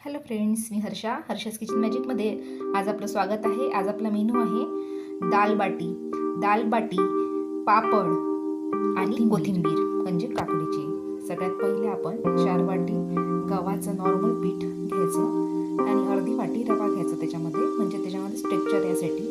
Hello friends मी Harsha. Harsha's kitchen मॅजिकमध्ये आज आपलं स्वागत आहे. आज आपला मेनू आहे दाल बाटी. दाल बाटी पापड आणि कोथिंबीर. म्हणजे काकडीची. सगळ्यात पहिले आपण चार वाटी गव्हाचं नॉर्मल पीठ घ्यायचं आणि अर्धी वाटी रवा घ्यायचा त्याच्यामध्ये. म्हणजे त्याच्यामध्ये स्ट्रेक्चर यासाठी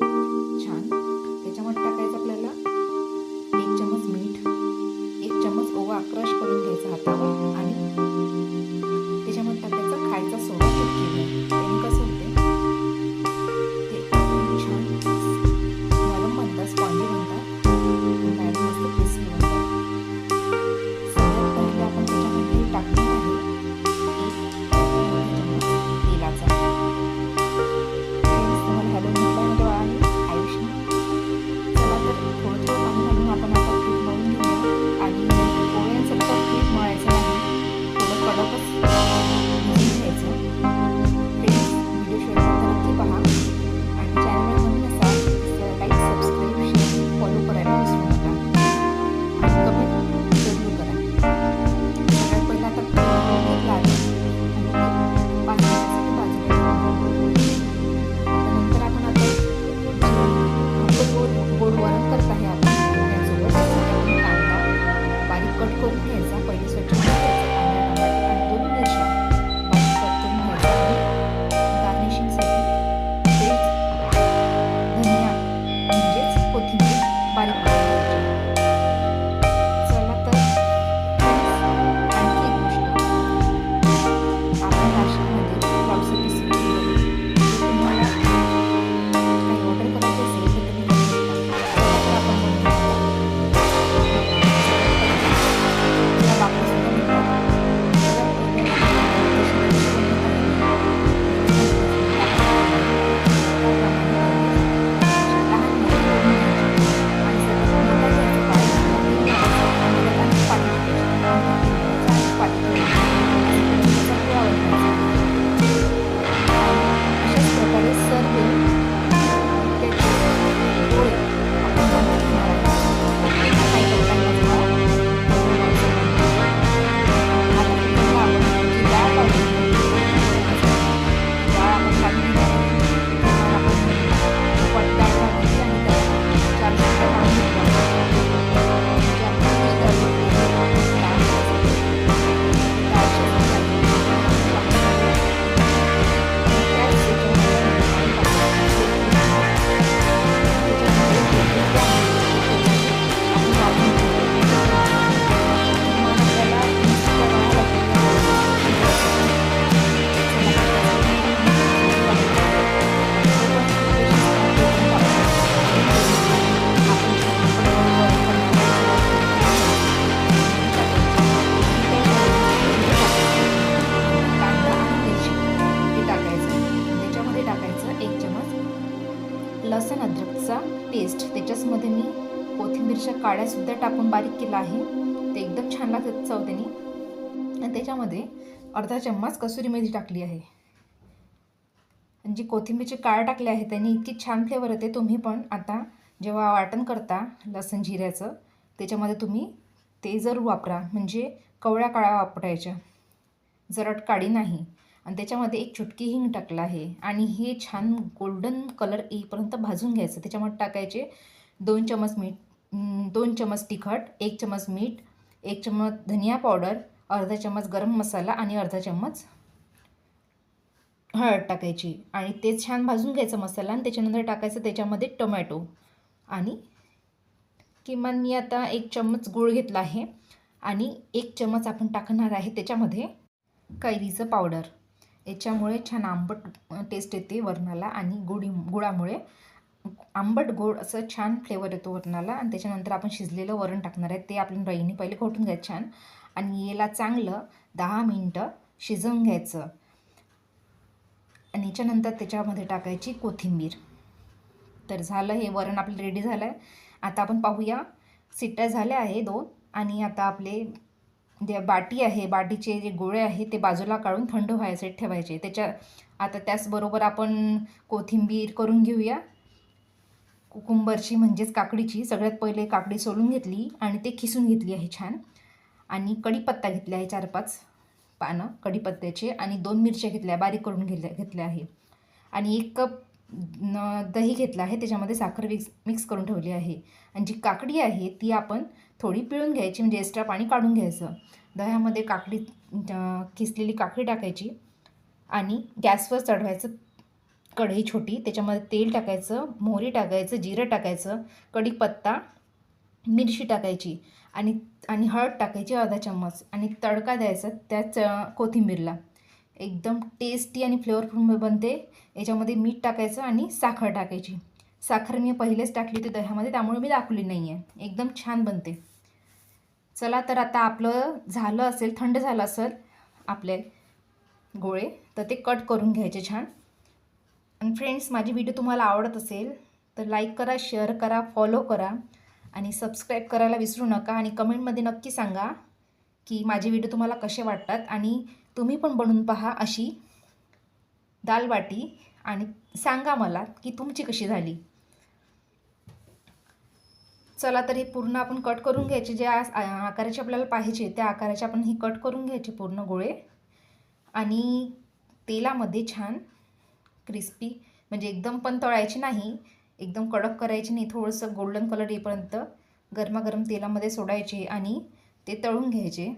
सॉसमध्ये मी कोथिंबीरच्या काड्यासुद्धा टाकून बारीक केला आहे. ते एकदम छान लागतं चव त्यांनी. आणि त्याच्यामध्ये अर्धा चम्मच कसुरी मेथी टाकली आहे. आणि जी कोथिंबीरचे काळ टाकले आहे त्यांनी इतकी छान फ्लेवर येते तुम्ही पण आता जेव्हा वाटण करता लसण जिऱ्याचं त्याच्यामध्ये तुम्ही ते जर वापरा. म्हणजे कवळ्या काळ्या वापरायच्या. जरट काळी नाही. आणि त्याच्यामध्ये एक चुटकी हिंग टाकलं आहे. आणि हे छान गोल्डन कलर येईपर्यंत भाजून घ्यायचं. त्याच्यामध्ये टाकायचे दोन चमच मीठ दोन चमच तिखट एक चमच मीठ एक चमच धनिया पावडर अर्धा चमच गरम मसाला आणि अर्धा चमच हळद टाकायची. आणि ते छान भाजून घ्यायचं मसाला आणि त्याच्यानंतर टाकायचं त्याच्यामध्ये टोमॅटो. आणि किमान मी आता एक चम्मच गूळ घेतला आहे. आणि एक चमच आपण टाकणार आहे त्याच्यामध्ये कैरीचं पावडर. याच्यामुळे छान आंबट टेस्ट येते वरणाला आणि गुडी गुळामुळे. आंबट गोड असं छान फ्लेवर येतो वरणाला. आणि त्याच्यानंतर आपण शिजलेलं वरण टाकणार आहे. ते आपण रईने पहिले घोटून घ्यायचं छान. आणि याला चांगलं दहा मिनटं शिजवून घ्यायचं. आणि याच्यानंतर त्याच्यामध्ये टाकायची कोथिंबीर. तर झालं हे वरण आपलं रेडी झालं आहे आता आपण पाहूया. सिट्ट्या झाल्या आहे दोन. आणि आता आपले जे बाटी आहे बाटीचे जे गोळे आहे ते बाजूला काढून थंड व्हायचे ठेवायचे. त्याच्या आता त्याचबरोबर आपण कोथिंबीर करून घेऊया. कुकुंबरची म्हणजेच काकडीची सगळ्यात पहिले काकडी सोलून घेतली आणि ते खिसून घेतली आहे छान. आणि कढीपत्ता घेतला आहे चार पाच पानं कढीपत्त्याचे आणि दोन मिरच्या घेतल्या बारीक करून घेतल्या घेतल्या आहे. आणि एक कप न दही घेतलं आहे त्याच्यामध्ये साखर मिक्स मिक्स करून ठेवली आहे. आणि जी काकडी आहे ती आपण थोडी पिळून घ्यायची म्हणजे एक्स्ट्रा पाणी काढून घ्यायचं. दह्यामध्ये काकडी खिसलेली किसलेली काकडी टाकायची आणि गॅसवर चढवायचं कढई छोटी त्याच्यामध्ये तेल टाकायचं मोहरी टाकायचं जिरं टाकायचं कढीपत्ता मिरची टाकायची आणि आणि हळद टाकायची अर्धा चम्मच आणि तडका द्यायचा त्याच कोथिंबीरला. एकदम टेस्टी आणि फ्लेवरफुल बनते. याच्यामध्ये मीठ टाकायचं आणि साखर टाकायची. साखर मी पहिलेच टाकली होती दह्यामध्ये त्यामुळे मी दाखवली नाही आहे एकदम छान बनते. चला तर आता आपलं झालं असेल थंड झालं असेल आपले गोळे तर ते कट करून घ्यायचे छान. आणि फ्रेंड्स माझी व्हिडिओ तुम्हाला आवडत असेल तर लाईक करा शेअर करा फॉलो करा आणि सबस्क्राईब करायला विसरू नका आणि कमेंटमध्ये नक्की सांगा की माझे व्हिडिओ तुम्हाला कसे वाटतात आणि तुम्ही पण बनवून पहा अशी दाल बाटी आणि सांगा मला की तुमची कशी झाली. चला तर हे पूर्ण आपण कट करून घ्यायचे जे आकाराचे आपल्याला पाहिजे त्या आकाराचे आपण ही कट करून घ्यायचे पूर्ण गोळे आणि तेलामध्ये छान क्रिस्पी म्हणजे एकदम पण तळायची नाही एकदम कडक करायची नाही थोडंसं गोल्डन कलर येईपर्यंत गरमागरम तेलामध्ये सोडायचे आणि ते तळून घ्यायचे.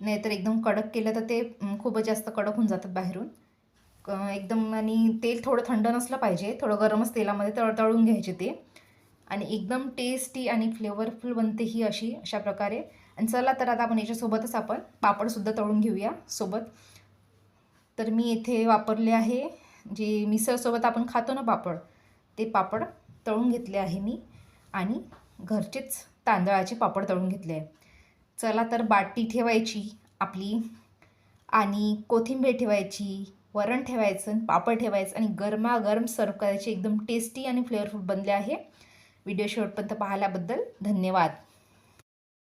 नाहीतर एकदम कडक केलं तर ते खूपच जास्त कडक होऊन जातात बाहेरून. क- एकदम आणि तेल थोडं थंड नसलं पाहिजे थोडं गरमच तेलामध्ये तळ तळून घ्यायचे ते. आणि एकदम टेस्टी आणि फ्लेवरफुल बनते ही अशी अशा प्रकारे. आणि चला तर आता आपण याच्यासोबतच आपण पापडसुद्धा तळून घेऊया सोबत. तर मी इथे वापरले आहे जे मिसळसोबत आपण खातो ना पापड ते पापड तळून घेतले आहे मी आणि घरचेच तांदळाचे पापड तळून घेतले आहे. चला तर बाटी ठेवायची आपली आणि कोथिंबीर ठेवायची वरण ठेवायचं आणि पापड ठेवायचं आणि गरमागरम सर्व करायचे. एकदम टेस्टी आणि फ्लेवरफुल बनले आहे. व्हिडिओ शेवटपर्यंत पाहिल्याबद्दल धन्यवाद.